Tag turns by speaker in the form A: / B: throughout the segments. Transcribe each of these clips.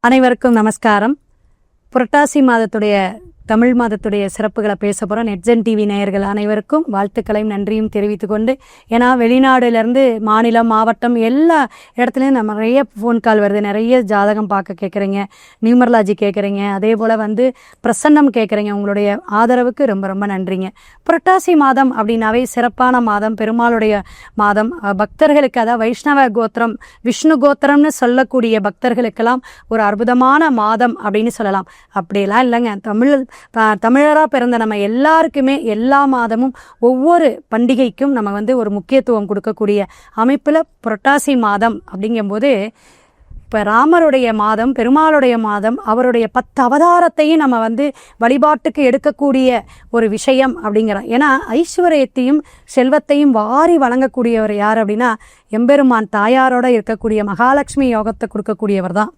A: அனைவருக்கும் நமஸ்காரம். புரட்டாசி மாதத்துடைய தமிழ் மாதத்துடைய சிறப்புகளை பேச போகிறோம் நெட்ஜன் டிவி நேயர்கள் அனைவருக்கும் வாழ்த்துக்களையும் நன்றியும் தெரிவித்துக்கொண்டு ஏன்னா வெளிநாடுலேருந்து மாநிலம் மாவட்டம் எல்லா இடத்துலையும் நம்ம நிறைய ஃபோன் கால் வருது. நிறைய ஜாதகம் பார்க்க கேட்குறீங்க நியூமர்லாஜி கேட்குறீங்க அதே போல் வந்து பிரசன்னம் கேட்குறீங்க உங்களுடைய ஆதரவுக்கு ரொம்ப ரொம்ப நன்றிங்க. புரட்டாசி மாதம் அப்படின்னாவே சிறப்பான மாதம். பெருமாளுடைய மாதம். பக்தர்களுக்கு அதாவது வைஷ்ணவ கோத்திரம் விஷ்ணு கோத்திரம்னு சொல்லக்கூடிய பக்தர்களுக்கெல்லாம் ஒரு அற்புதமான மாதம் அப்படின்னு சொல்லலாம். அப்படியெல்லாம் இல்லைங்க. தமிழ் தமிழராக பிறந்த நம்ம எல்லாருக்குமே எல்லா மாதமும் ஒவ்வொரு பண்டிகைக்கும் நம்ம வந்து ஒரு முக்கியத்துவம் கொடுக்கக்கூடிய அமைப்பில் புரட்டாசி மாதம் அப்படிங்கும்போது இப்போ ராமருடைய மாதம் பெருமாளுடைய மாதம் அவருடைய பத்து அவதாரத்தையும் நம்ம வந்து வழிபாட்டுக்கு எடுக்கக்கூடிய ஒரு விஷயம் அப்படிங்கிறோம் ஏன்னா ஐஸ்வர்யத்தையும் செல்வத்தையும் வாரி வழங்கக்கூடியவர் யார் அப்படின்னா எம்பெருமான் தாயாரோட இருக்கக்கூடிய மகாலட்சுமி யோகத்தை கொடுக்கக்கூடியவர் தான்.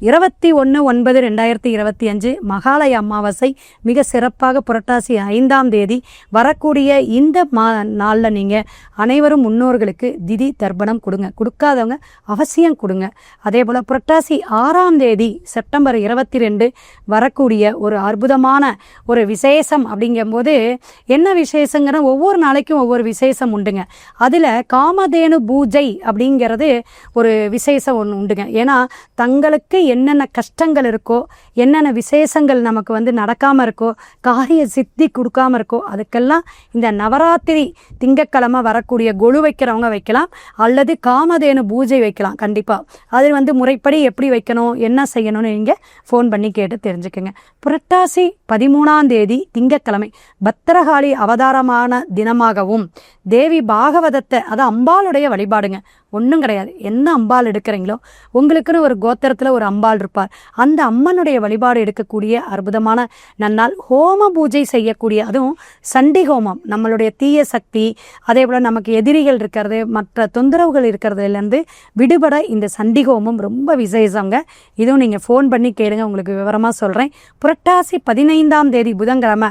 A: இருபத்தி ஒன்று ஒன்பது ரெண்டாயிரத்தி இருபத்தி அஞ்சு மகாலய அமாவாசை மிக சிறப்பாக புரட்டாசி ஐந்தாம் தேதி வரக்கூடிய இந்த மா நாளில் நீங்கள் அனைவரும் முன்னோர்களுக்கு திதி தர்ப்பணம் கொடுங்க. கொடுக்காதவங்க அவசியம் கொடுங்க. அதே போல் புரட்டாசி ஆறாம் தேதி செப்டம்பர் இருபத்தி ரெண்டு வரக்கூடிய ஒரு அற்புதமான ஒரு விசேஷம் அப்படிங்கும்போது என்ன விசேஷங்கிற ஒவ்வொரு நாளைக்கும் ஒவ்வொரு விசேஷம் உண்டுங்க. அதில் காமதேனு பூஜை அப்படிங்கிறது ஒரு விசேஷம் ஒன்று உண்டுங்க. ஏன்னா தங்களுக்கு என்னென்ன கஷ்டங்கள் இருக்கோ என்னென்ன விசேஷங்கள் நமக்கு வந்து நடக்காமல் இருக்கோ காரிய சித்தி கொடுக்காம இருக்கோ அதுக்கெல்லாம் இந்த நவராத்திரி திங்கட்கிழமை வரக்கூடிய கொலு வைக்கிறவங்க வைக்கலாம் அல்லது காமதேனு பூஜை வைக்கலாம் கண்டிப்பாக அது வந்து முறைப்படி எப்படி வைக்கணும் என்ன செய்யணும்னு நீங்கள் ஃபோன் பண்ணி கேட்டு தெரிஞ்சுக்கோங்க. புரட்டாசி பதிமூணாம் தேதி திங்கட்கிழமை பத்திரகாளி அவதாரமான தினமாகவும் தேவி பாகவதத்தை அது அம்பாளுடைய வழிபாடுங்க. ஒன்றும் கிடையாது. என்ன அம்பாள் எடுக்கிறீங்களோ உங்களுக்குன்னு ஒரு கோத்திரத்தில் ஒரு அம்பாள் இருப்பார். அந்த அம்மனுடைய வழிபாடு எடுக்கக்கூடிய அற்புதமான நன்னால் ஹோம பூஜை செய்யக்கூடிய அதுவும் சண்டி ஹோமம் நம்மளுடைய தீய சக்தி அதே போல் நமக்கு எதிரிகள் இருக்கிறது மற்ற தொந்தரவுகள் இருக்கிறதுலேருந்து விடுபட இந்த சண்டி ஹோமம் ரொம்ப விசேஷங்க. இதுவும் நீங்கள் ஃபோன் பண்ணி கேளுங்க உங்களுக்கு விவரமாக சொல்கிறேன் புரட்டாசி பதினைந்தாம் தேதி புதன்கிழமை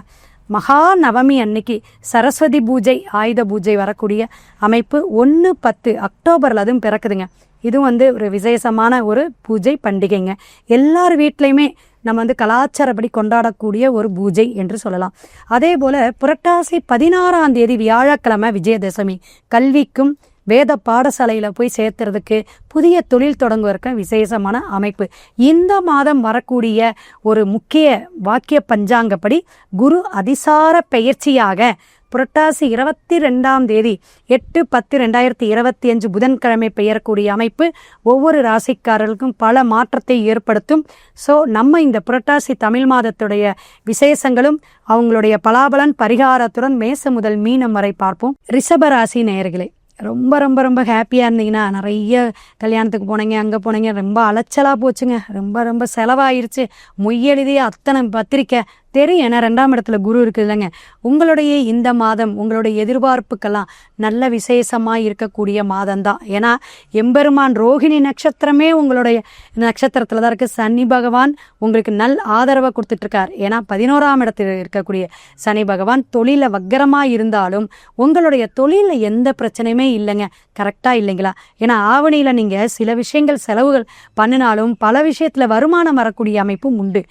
A: மகா நவமி அன்னைக்கு சரஸ்வதி பூஜை ஆயுத பூஜை வரக்கூடிய அமைப்பு ஒன்று பத்து அக்டோபரில் அதுவும் பிறக்குதுங்க. இதுவும் வந்து ஒரு விசேஷமான ஒரு பூஜை பண்டிகைங்க. எல்லார் வீட்லேயுமே நம்ம வந்து கலாச்சாரப்படி கொண்டாடக்கூடிய ஒரு பூஜை என்று சொல்லலாம். அதே போல் புரட்டாசி பதினாறாம் தேதி வியாழக்கிழமை விஜயதசமி கல்விக்கும் வேத பாடசாலையில் போய் சேர்த்துறதுக்கு புதிய தொழில் தொடங்குவதற்கு விசேஷமான அமைப்பு. இந்த மாதம் வரக்கூடிய ஒரு முக்கிய வாக்கிய பஞ்சாங்கப்படி குரு அதிசார பெயர்ச்சியாக புரட்டாசி இருபத்தி ரெண்டாம் தேதி எட்டு பத்து ரெண்டாயிரத்தி இருபத்தி அஞ்சு புதன்கிழமை பெயரக்கூடிய அமைப்பு ஒவ்வொரு ராசிக்காரர்களுக்கும் பல மாற்றத்தை ஏற்படுத்தும். ஸோ நம்ம இந்த புரட்டாசி தமிழ் மாதத்துடைய விசேஷங்களும் அவங்களுடைய பலாபலன் பரிகாரத்துடன் மேச முதல் மீனம் வரை பார்ப்போம். ரிஷபராசி நேயர்களே ரொம்ப ரொம்ப ரொம்ப ஹாப்பியாக இருந்தீங்கன்னா நிறைய கல்யாணத்துக்கு போனீங்க அங்கே போனீங்க ரொம்ப அலைச்சலாக போச்சுங்க. ரொம்ப ரொம்ப செலவாயிருச்சு. மொய்யெழுதி அத்தனை பத்திரிக்கை தெரியும். ஏன்னா ரெண்டாம் இடத்துல குரு இருக்குது இல்லைங்க உங்களுடைய இந்த மாதம் உங்களுடைய எதிர்பார்ப்புக்கெல்லாம் நல்ல விசேஷமாக இருக்கக்கூடிய மாதம் தான் ஏன்னா எம்பெருமான் ரோகிணி நட்சத்திரமே உங்களுடைய நட்சத்திரத்தில் தான் இருக்குது சனி பகவான் உங்களுக்கு நல் ஆதரவை கொடுத்துட்ருக்கார். ஏன்னா பதினோராம் இடத்தில் இருக்கக்கூடிய சனி பகவான் தொழிலில் வக்கரமாக இருந்தாலும் உங்களுடைய தொழிலில் எந்த பிரச்சனையுமே இல்லைங்க. கரெக்டாக இல்லைங்களா? ஏன்னா ஆவணியில் நீங்கள் சில விஷயங்கள் செலவுகள் பண்ணினாலும் பல விஷயத்தில் வருமானம் வரக்கூடிய அமைப்பும் உண்டு.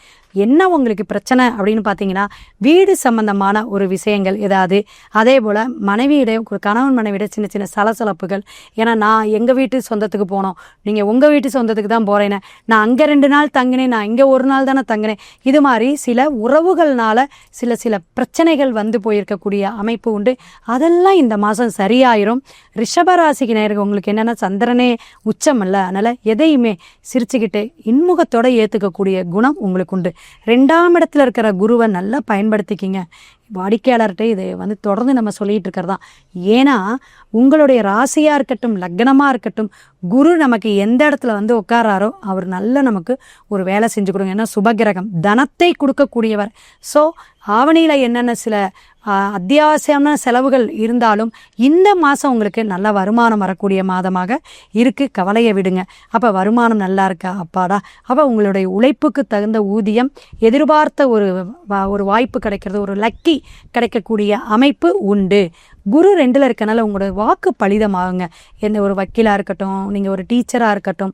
A: என்ன உங்களுக்கு பிரச்சனை அப்படின்னு பார்த்தீங்கன்னா வீடு சம்பந்தமான ஒரு விஷயங்கள் ஏதாவது அதே போல் மனைவியிடையே ஒரு கணவன் மனைவியிட சின்ன சின்ன சலசலப்புகள். ஏன்னா நான் எங்கள் வீட்டு சொந்தத்துக்கு போனோம். நீங்கள் உங்கள் வீட்டு சொந்தத்துக்கு தான் போகிறேன்னு நான் அங்கே ரெண்டு நாள் தங்கினேன் நான் இங்கே ஒரு நாள் தானே தங்கினேன். இது மாதிரி சில உறவுகள்னால சில சில பிரச்சனைகள் வந்து போயிருக்கக்கூடிய அமைப்பு உண்டு. அதெல்லாம் இந்த மாதம் சரியாயிரும். ரிஷபராசிக்கு நேருக்கு உங்களுக்கு என்னென்னா சந்திரனே உச்சம் இல்லை. அதனால் எதையுமே சிரிச்சுக்கிட்டு இன்முகத்தோடு ஏற்றுக்கக்கூடிய குணம் உங்களுக்கு உண்டு. ரெண்டாம் இடத்துல இருக்கிற குருவை நல்லா பயன்படுத்திக்கிங்க. வாடிக்கையாளர்கிட்ட இது வந்து தொடர்ந்து நம்ம சொல்லிட்டு இருக்கிறதா? ஏன்னா உங்களுடைய ராசியாக இருக்கட்டும் லக்னமாக இருக்கட்டும் குரு நமக்கு எந்த இடத்துல வந்து உட்காராரோ அவர் நல்ல நமக்கு ஒரு வேலை செஞ்சு கொடுங்க. ஏன்னா சுபகிரகம் தனத்தை கொடுக்கக்கூடியவர். ஸோ ஆவணியில் என்னென்ன சில அத்தியாவசியமான செலவுகள் இருந்தாலும் இந்த மாதம் உங்களுக்கு நல்ல வருமானம் வரக்கூடிய மாதமாக இருக்குது கவலையை விடுங்க. அப்போ வருமானம் நல்லா இருக்கா? அப்பாடா. அப்போ உங்களுடைய உழைப்புக்கு தகுந்த ஊதியம் எதிர்பார்த்த ஒரு வா- ஒரு வாய்ப்பு கிடைக்கிறது ஒரு லக்கி கிடைக்கக்கூடிய அமைப்பு உண்டு. குரு ரெண்டில் இருக்கனால உங்களோட வாக்கு பலிதமாகுங்க. எந்த ஒரு வக்கீலாக இருக்கட்டும் நீங்கள் ஒரு டீச்சராக இருக்கட்டும்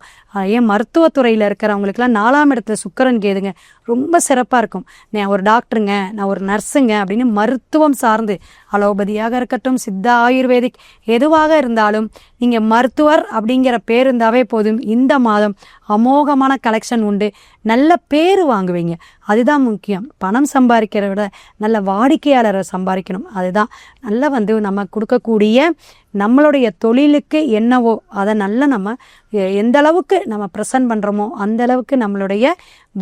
A: ஏன் மருத்துவத்துறையில் இருக்கிறவங்களுக்குலாம் நாலாம் இடத்துல சுக்கரன் கேதுங்க. ரொம்ப சிறப்பாக இருக்கும். நான் ஒரு டாக்டருங்க நான் ஒரு நர்ஸுங்க அப்படின்னு மருத்துவம் சார்ந்து அலோபதியாக இருக்கட்டும் சித்தா ஆயுர்வேதிக் எதுவாக இருந்தாலும் நீங்கள் மருத்துவர் அப்படிங்கிற பேர் இருந்தாவே போதும். இந்த மாதம் அமோகமான கலெக்ஷன் உண்டு. நல்ல பேர் வாங்குவீங்க. அதுதான் முக்கியம். பணம் சம்பாதிக்கிறத விட நல்ல வாடிக்கையாளரை சம்பாதிக்கணும். அதுதான் நல்லா வந்து நம்ம கொடுக்கக்கூடிய நம்மளுடைய தொழிலுக்கு என்னவோ அதை நல்லா நம்ம எந்த அளவுக்கு நம்ம ப்ரெசன்ட் பண்ணுறோமோ அந்த அளவுக்கு நம்மளுடைய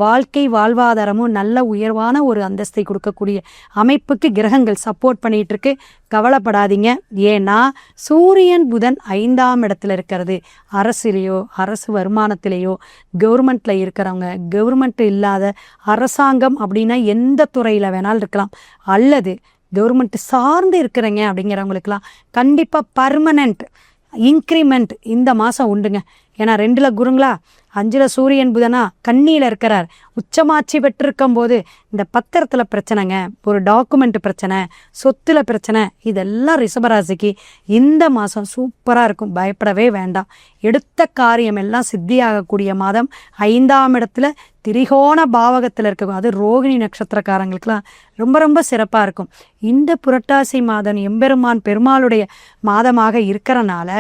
A: வாழ்க்கை வாழ்வாதாரமும் நல்ல உயர்வான ஒரு அந்தஸ்தை கொடுக்கக்கூடிய அமைப்புக்கு கிரகங்கள் சப்போர்ட் பண்ணிட்டு இருக்கு கவலைப்படாதீங்க. ஏன்னா சூரியன் புதன் ஐந்தாம் இடத்துல இருக்கிறது. அரசிலேயோ அரசு வருமானத்திலேயோ கவர்மெண்ட்ல இருக்கிறவங்க கவர்மெண்ட் இல்லாத அரசாங்கம் அப்படின்னா எந்த துறையில் வேணாலும் இருக்கலாம். அல்லது கவர்மெண்ட் சார்ந்து இருக்கிறீங்க அப்படிங்கிறவங்களுக்குலாம் கண்டிப்பாக பர்மனண்ட் இன்க்ரிமெண்ட் இந்த மாதம் உண்டுங்க. ஏன்னா ரெண்டில் குருங்களா அஞ்சுல சூரியன் புதனா கண்ணியில் இருக்கிறார். உச்சமாட்சி பெற்றிருக்கும் போது இந்த பத்திரத்தில் பிரச்சனைங்க ஒரு டாக்குமெண்ட் பிரச்சனை சொத்துல பிரச்சனை இதெல்லாம் ரிஷபராசிக்கு இந்த மாதம் சூப்பராக இருக்கும். பயப்படவே வேண்டாம். எடுத்த காரியம் எல்லாம் சித்தியாகக்கூடிய மாதம் ஐந்தாம் இடத்துல திரிகோண பாவகத்தில் இருக்க அது ரோகிணி நட்சத்திரக்காரங்களுக்குலாம் ரொம்ப ரொம்ப சிறப்பாக இருக்கும். இந்த புரட்டாசி மாதம் எம்பெருமான் பெருமாளுடைய மாதமாக இருக்கிறனால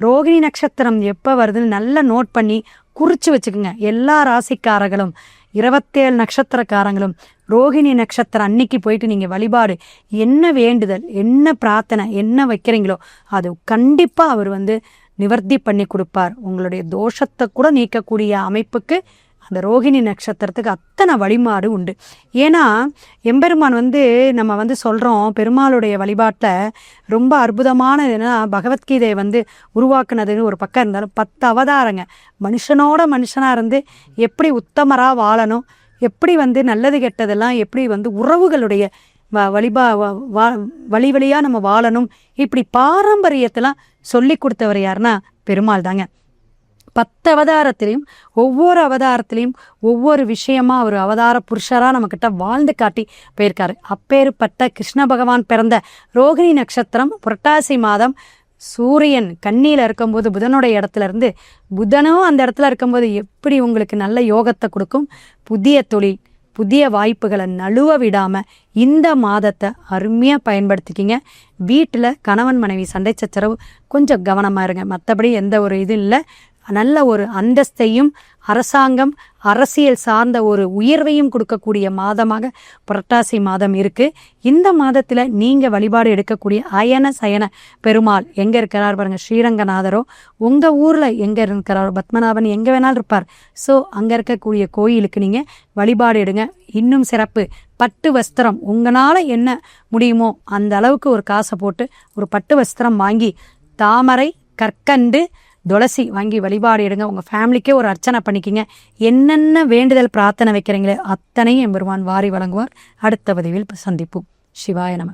A: ரோகிணி நட்சத்திரம் எப்போ வருதுன்னு நல்லா நோட் பண்ணி குறிச்சு வச்சுக்கோங்க. எல்லா ராசிக்காரர்களும் இருபத்தேழு நட்சத்திரக்காரங்களும் ரோகிணி நட்சத்திரம் அன்னைக்கு போயிட்டு நீங்கள் வழிபாடு என்ன வேண்டுதல் என்ன பிரார்த்தனை என்ன வைக்கிறீங்களோ அது கண்டிப்பாக அவர் வந்து நிவர்த்தி பண்ணி கொடுப்பார். உங்களுடைய தோஷத்தை கூட நீக்கக்கூடிய அமைப்புக்கு இந்த ரோகிணி நட்சத்திரத்துக்கு அத்தனை வழிமாறு உண்டு. ஏன்னா எம்பெருமான் வந்து நம்ம வந்து சொல்கிறோம் பெருமாளுடைய வழிபாட்டில் ரொம்ப அற்புதமான ஏன்னா பகவத்கீதையை வந்து உருவாக்குனதுன்னு ஒரு பக்கம் இருந்தாலும் பத்து அவதாரங்க. மனுஷனோட மனுஷனாக இருந்து எப்படி உத்தமராக வாழணும் எப்படி வந்து நல்லது கெட்டதெல்லாம் எப்படி வந்து உறவுகளுடைய வ வழிபா வா- வழி வழியாக நம்ம வாழணும் இப்படி பாரம்பரியத்தெல்லாம் சொல்லி கொடுத்தவர் யாருன்னா பெருமாள் தாங்க. பத்து அவதாரத்திலையும் ஒவ்வொரு அவதாரத்திலையும் ஒவ்வொரு விஷயமா அவர் அவதார புருஷராக நம்மக்கிட்ட வாழ்ந்து காட்டி போயிருக்காரு. அப்பேற்பட்ட கிருஷ்ண பகவான் பிறந்த ரோகிணி நட்சத்திரம் புரட்டாசி மாதம் சூரியன் கண்ணியில் இருக்கும்போது புதனுடைய இடத்துல இருந்து புதனும் அந்த இடத்துல இருக்கும்போது எப்படி உங்களுக்கு நல்ல யோகத்தை கொடுக்கும்? புதிய தொழில் புதிய வாய்ப்புகளை நழுவ விடாமல் இந்த மாதத்தை அருமையாக பயன்படுத்திக்கிங்க. வீட்டில் கணவன் மனைவி சண்டை சச்சரவு கொஞ்சம் கவனமாக இருங்க. மற்றபடி எந்த ஒரு இது இல்லை. நல்ல ஒரு அந்தஸ்தையும் அரசாங்கம் அரசியல் சார்ந்த ஒரு உயர்வையும் கொடுக்கக்கூடிய மாதமாக புரட்டாசி மாதம் இருக்கு. இந்த மாதத்துல நீங்க வழிபாடு எடுக்கக்கூடிய அயன சயன பெருமாள் எங்க இருக்கிறார் பாருங்க ஸ்ரீரங்கநாதரோ. உங்க ஊர்ல எங்க இருக்கிறாரோ பத்மநாபன் எங்க வேணாலும் இருப்பார். ஸோ அங்க இருக்கக்கூடிய கோயிலுக்கு நீங்க வழிபாடு எடுங்க. இன்னும் சிறப்பு பட்டு வஸ்திரம். உங்களால என்ன முடியுமோ அந்த அளவுக்கு ஒரு காசை போட்டு ஒரு பட்டு வஸ்திரம் வாங்கி தாமரை கற்கண்டு துளசி வாங்கி வழிபாடு எடுங்க. உங்கள் ஃபேமிலிக்கே ஒரு அர்ச்சனை பண்ணிக்கிங்க. என்னென்ன வேண்டுதல் பிரார்த்தனை வைக்கிறீங்களே அத்தனையும் எம்பெருமான் வாரி வழங்குவார். அடுத்த பதிவில் சந்திப்போம். சிவாய நம.